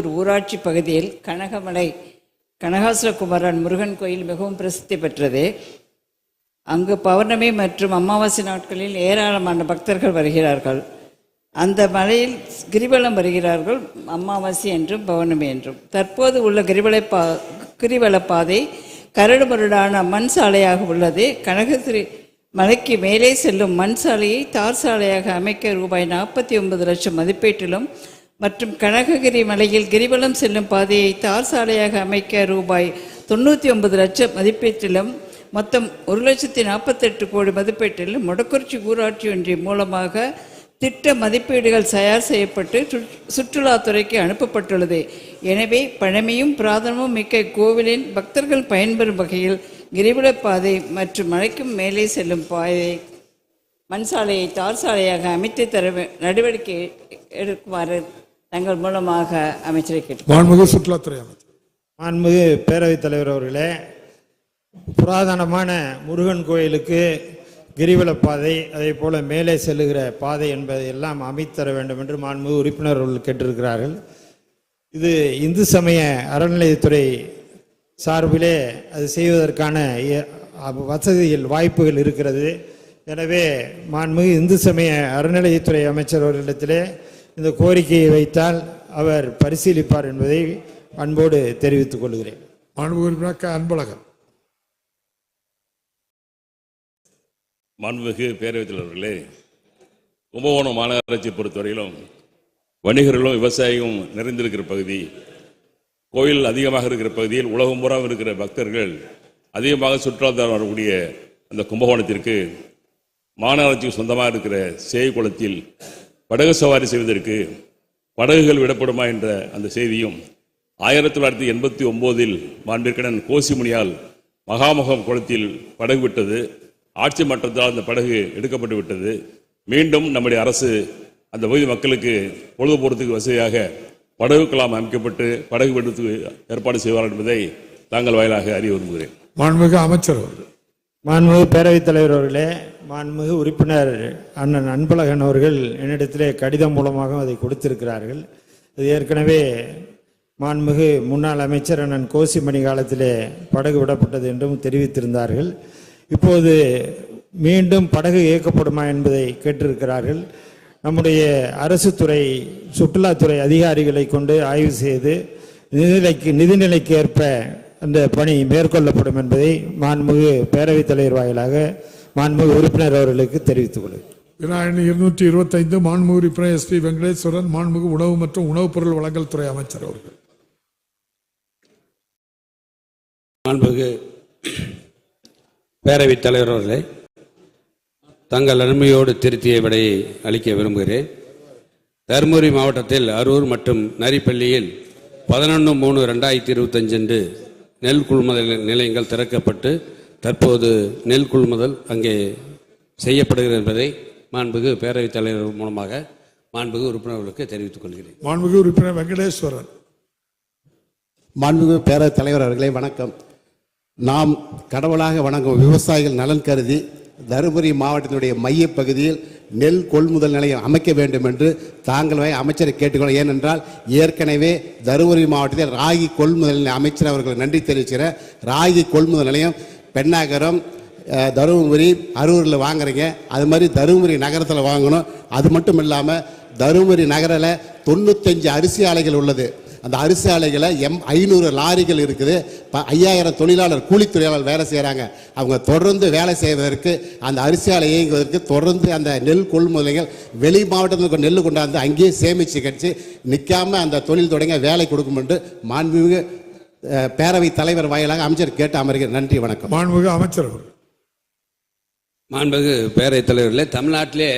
ஒரு ஊராட்சி பகுதியில் கனகமலை கனகாசுரகுமரன் முருகன் கோயில் மிகவும் பிரசித்தி பெற்றது. அங்கு பௌர்ணமி மற்றும் அமாவாசை நாட்களில் ஏராளமான பக்தர்கள் வருகிறார்கள். அந்த மலையில் கிரிவலம் வருகிறார்கள். அமாவாசை என்றும் பௌர்ணமி என்றும். தற்போது உள்ள கிரிவலை பா கிரிவல பாதை கரடுமருடான மண் சாலையாக உள்ளது. கனகத்திரி மலைக்கு மேலே செல்லும் மண் சாலையை தார் சாலையாக அமைக்க ரூபாய் நாற்பத்தி ஒன்பது லட்சம் மதிப்பீட்டிலும் மற்றும் கனககிரி மலையில் கிரிவலம் செல்லும் பாதையை தார் சாலையாக அமைக்க ரூபாய் தொண்ணூற்றி ஒன்பது லட்சம் மதிப்பீட்டிலும் மொத்தம் ஒரு லட்சத்தி நாற்பத்தெட்டு கோடி மதிப்பீட்டில் மொடக்குறிச்சி ஊராட்சி ஒன்றியம் மூலமாக திட்ட மதிப்பீடுகள் தயார் செய்யப்பட்டு சுற்றுலாத்துறைக்கு அனுப்பப்பட்டுள்ளது. எனவே பழமையும் பிராதமும் மிக்க கோவிலின் பக்தர்கள் பயன்பெறும் வகையில் கிரிவல பாதை மற்றும் மலைக்கும் மேலே செல்லும் பாதை மண் சாலையை தார் சாலையாக அமைத்து தர நடவடிக்கை எடுக்குமாறு தங்கள் மூலமாக அமைச்சரை கேட்டு மாண்புமிகு சுற்றுலாத்துறை அமைச்சர். மாண்புமிகு பேரவைத் தலைவர் அவர்களே புராதனமான முருகன் கோயிலுக்கு கிரிவலப் பாதை அதே போல மேலே செல்லுகிற பாதை என்பதை எல்லாம் அமைத்தர வேண்டும் என்று மாண்புமிகு உறுப்பினர் அவர்கள் கேட்டிருக்கிறார்கள். இது இந்து சமய அறநிலையத்துறை சார்பிலே அது செய்வதற்கான வசதிகள் வாய்ப்புகள் இருக்கிறது. எனவே மாண்புமிகு இந்து சமய அறநிலையத்துறை அமைச்சர் அவர்களிடத்திலே இந்த கோரிக்கையை வைத்தால் அவர் பரிசீலிப்பார் என்பதை அன்போடு தெரிவித்துக் கொள்கிறேன். மாண்புமிகு உறுப்பினர் க. அன்பழகன். மாண்புமிகு பேரவைத் தலைவர்களே கும்பகோணம் மாநகராட்சியை பொறுத்தவரையிலும் வணிகர்களும் விவசாயியும் நிறைந்திருக்கிற பகுதி கோயில் அதிகமாக இருக்கிற பகுதியில் உலகம் பூரா இருக்கிற பக்தர்கள் அதிகமாக சுற்றுலாத்தலம் வரக்கூடிய அந்த கும்பகோணத்திற்கு மாநகராட்சிக்கு சொந்தமாக இருக்கிற சேய்குளத்தில் படகு சவாரி செய்வதற்கு படகுகள் விடப்படுமா என்ற அந்த செய்தியும் ஆயிரத்தி தொள்ளாயிரத்தி எண்பத்தி ஒம்போதில் மாண்பிற்கடன் கோசிமுனியால் மகாமுகம் குளத்தில் படகு விட்டது. ஆட்சி மாற்றத்தால் அந்த படகு எடுக்கப்பட்டு விட்டது. மீண்டும் நம்முடைய அரசு அந்த பகுதி மக்களுக்கு பொழுது போகிறதுக்கு வசதியாக படகு கலாம் அமைக்கப்பட்டு படகு விடுறதுக்கு ஏற்பாடு செய்வார்கள் என்பதை தாங்கள் வாயிலாக அறிய விரும்புகிறேன். மாண்புமிகு அமைச்சர் அவர்கள். மாண்புமிகு பேரவைத் தலைவர் அவர்களே மாண்புமிகு உறுப்பினர் அண்ணன் அன்பழகன் அவர்கள் என்னிடத்திலே கடிதம் மூலமாக அதை கொடுத்திருக்கிறார்கள். இது ஏற்கனவே மாண்புமிகு முன்னாள் அமைச்சர் அண்ணன் கோசிமணி காலத்திலே படகு விடப்பட்டது என்றும் தெரிவித்திருந்தார்கள். இப்போது மீண்டும் படகு இயக்கப்படுமா என்பதை கேட்டிருக்கிறார்கள். நம்முடைய அரசு துறை சுற்றுலாத்துறை அதிகாரிகளை கொண்டு ஆய்வு செய்து நிதிநிலைக்கு நிதிநிலைக்கு ஏற்ப அந்த பணி மேற்கொள்ளப்படும் என்பதை மாண்புமிகு பேரவைத் தலைவர் வாயிலாக மாண்புமிகு உறுப்பினர் அவர்களுக்கு தெரிவித்துக் கொள்கிறேன். வினாயணி இருநூற்றி இருபத்தைந்து மாண்புமிகு உறுப்பினர் எஸ் பி வெங்கடேஸ்வரன் மாண்புமிகு உணவு மற்றும் உணவுப் பொருள் வழங்கல் துறை அமைச்சர் அவர்கள். மாண்புமிகு பேரவைத் தலைவர் அவர்களே தங்கள் அனுமையோடு திருத்திய விடையை அளிக்க விரும்புகிறேன். தருமபுரி மாவட்டத்தில் அரூர் மற்றும் நரிப்பள்ளியில் பதினொன்று மூணு ரெண்டாயிரத்தி இருபத்தஞ்சு அன்று நெல் கொள்முதல் நிலையங்கள் திறக்கப்பட்டு தற்போது நெல் கொள்முதல் அங்கே செய்யப்படுகிறது என்பதை மாண்புமிகு பேரவைத் தலைவர் மூலமாக மாண்புமிகு உறுப்பினர்களுக்கு தெரிவித்துக் கொள்கிறேன். மாண்புமிகு உறுப்பினர் வெங்கடேஸ்வரன். மாண்புமிகு பேரவைத் தலைவர் அவர்களே வணக்கம். நாம் கடவுளாக வணங்கும் விவசாயிகள் நலன் கருதி தருமபுரி மாவட்டத்தினுடைய மையப்பகுதியில் நெல் கொள்முதல் நிலையம் அமைக்க வேண்டும் என்று தாங்கள் அமைச்சரை கேட்டுக்கொள்ள ஏனென்றால் ஏற்கனவே தருமபுரி மாவட்டத்தில் ராகி கொள்முதல் நிலையம் அமைச்சர் அவர்கள் நன்றி தெரிவிக்கிற ராகி கொள்முதல் நிலையம் பெண்ணாகரம் தருமபுரி அரூரில் வாங்குறீங்க. அது மாதிரி தருமபுரி நகரத்தில் வாங்கணும். அது மட்டும் இல்லாமல் தருமபுரி நகரில் தொண்ணூத்தஞ்சு அரிசி ஆலைகள் உள்ளது. அந்த அரிசி ஆலைகளை எம் ஐநூறு லாரிகள் இருக்குது. ப- ஐயாயிரம் தொழிலாளர் கூலி தொழிலாளர் வேலை செய்கிறாங்க அவங்க தொடர்ந்து வேலை செய்வதற்கு அந்த அரிசி ஆலை இயங்குவதற்கு தொடர்ந்து அந்த நெல் கொள்முதலைகள் வெளி மாவட்டத்தில் நெல் கொண்டாந்து அங்கேயே சேமித்து கட்சி நிற்காம அந்த தொழில் தொடங்க வேலை கொடுக்கும் என்று மாண்புமிகு அஹ், பேரவைத் தலைவர் வாயிலாக அமைச்சர் கேட்டு அமர்கிறேன். நன்றி வணக்கம். மாண்புமிகு அமைச்சர் அவர்கள். மாண்புமிகு பேரவைத் தலைவர்களே தமிழ்நாட்டிலே